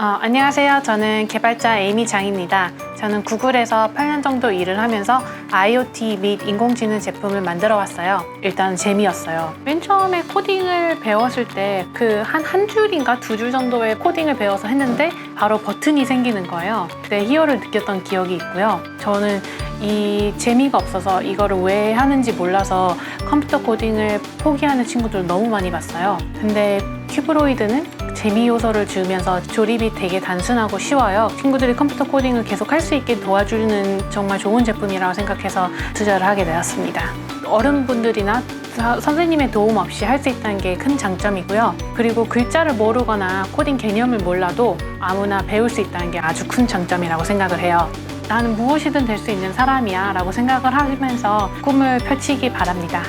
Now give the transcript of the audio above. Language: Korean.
어, 안녕하세요. 저는 개발자 에이미 장입니다. 저는 구글에서 8년 정도 일을 하면서 IoT 및 인공지능 제품을 만들어 왔어요. 일단 재미였어요. 맨 처음에 코딩을 배웠을 때 그 한 한 줄인가 두 줄 정도의 코딩을 배워서 했는데 바로 버튼이 생기는 거예요. 그때 희열을 느꼈던 기억이 있고요. 저는 이 재미가 없어서 이거를 왜 하는지 몰라서 컴퓨터 코딩을 포기하는 친구들 너무 많이 봤어요. 근데 큐브로이드는 재미 요소를 주면서 조립이 되게 단순하고 쉬워요. 친구들이 컴퓨터 코딩을 계속 할 수 있게 도와주는 정말 좋은 제품이라고 생각해서 투자를 하게 되었습니다. 어른분들이나 서- 선생님의 도움 없이 할 수 있다는 게 큰 장점이고요. 그리고 글자를 모르거나 코딩 개념을 몰라도 아무나 배울 수 있다는 게 아주 큰 장점이라고 생각을 해요. 나는 무엇이든 될 수 있는 사람이야 라고 생각을 하면서 꿈을 펼치기 바랍니다.